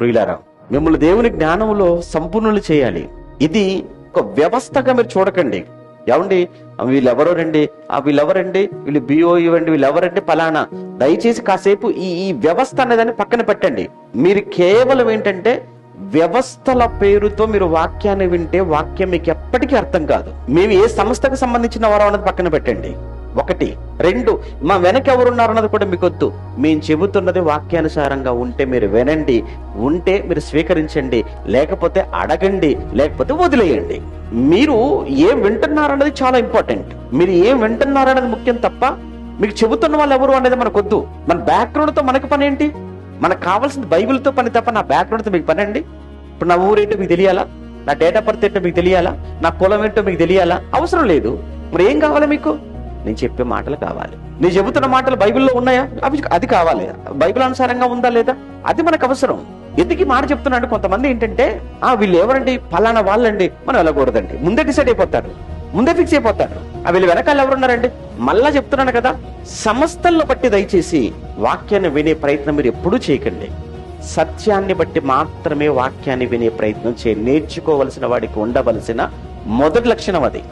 ప్రియులారా మిమ్మల్ని దేవుని జ్ఞానంలో సంపూర్ణులు చేయాలి. ఇది ఒక వ్యవస్థగా మీరు చూడకండి. ఏమండి? వీళ్ళెవరో రండి. ఆ వీళ్ళెవరండి? వీళ్ళు బిఓ ఇవ్వండి. వీళ్ళెవరండి? పలానా. దయచేసి కాసేపు ఈ ఈ వ్యవస్థ అనేదాన్ని పక్కన పెట్టండి. మీరు కేవలం ఏంటంటే వ్యవస్థల పేరుతో మీరు వాక్యాన్ని వింటే వాక్యం మీకు ఎప్పటికీ అర్థం కాదు. మేము ఏ సంస్థకు సంబంధించిన వారం అనేది పక్కన పెట్టండి. ఒకటి. రెండు మా వెనక ఎవరున్నారు అన్నది కూడా మీకు వద్దు. మేము చెబుతున్నది వాక్యానుసారంగా ఉంటే మీరు వినండి ఉంటే మీరు స్వీకరించండి లేకపోతే అడగండి లేకపోతే వదిలేయండి. మీరు ఏం వింటున్నారన్నది చాలా ఇంపార్టెంట్. మీరు ఏం వింటున్నారన్నది ముఖ్యం తప్ప మీకు చెబుతున్న వాళ్ళు ఎవరు అనేది మనకు వద్దు. మన బ్యాక్గ్రౌండ్తో మనకు పని ఏంటి? మనకు కావాల్సింది బైబిల్తో పని తప్ప నా బ్యాక్గ్రౌండ్తో మీకు పని అండి? ఇప్పుడు నా ఊరేంటో మీకు తెలియాలా? నా డేట్ ఆఫ్ బర్త్ ఏంటో మీకు తెలియాలా? నా కులం ఏంటో మీకు తెలియాలా? అవసరం లేదు. మరి ఏం కావాలి మీకు? నేను చెప్పే మాటలు కావాలి. నేను చెబుతున్న మాటలు బైబిల్లో ఉన్నాయా? అవి అది కావాలి. బైబిల్ అనుసారంగా ఉందా లేదా? అది మనకు అవసరం. ఎందుకు మాట చెప్తున్నాడు? కొంతమంది ఏంటంటే ఆ వీళ్ళు ఎవరండి? ఫలానా వాళ్ళండి? మనం వెళ్ళకూడదండి. ముందే డిసైడ్ అయిపోతారు. ముందే ఫిక్స్ అయిపోతారు. ఆ వీళ్ళు వెనకాల ఎవరున్నారండి? మళ్ళా చెప్తున్నాను కదా సమస్తల్లో బట్టి దయచేసి వాక్యాన్ని వినే ప్రయత్నం మీరు ఎప్పుడూ చేయకండి. సత్యాన్ని బట్టి మాత్రమే వాక్యాన్ని వినే ప్రయత్నం చేయ. నేర్చుకోవలసిన వాడికి ఉండవలసిన మొదటి లక్షణం అది.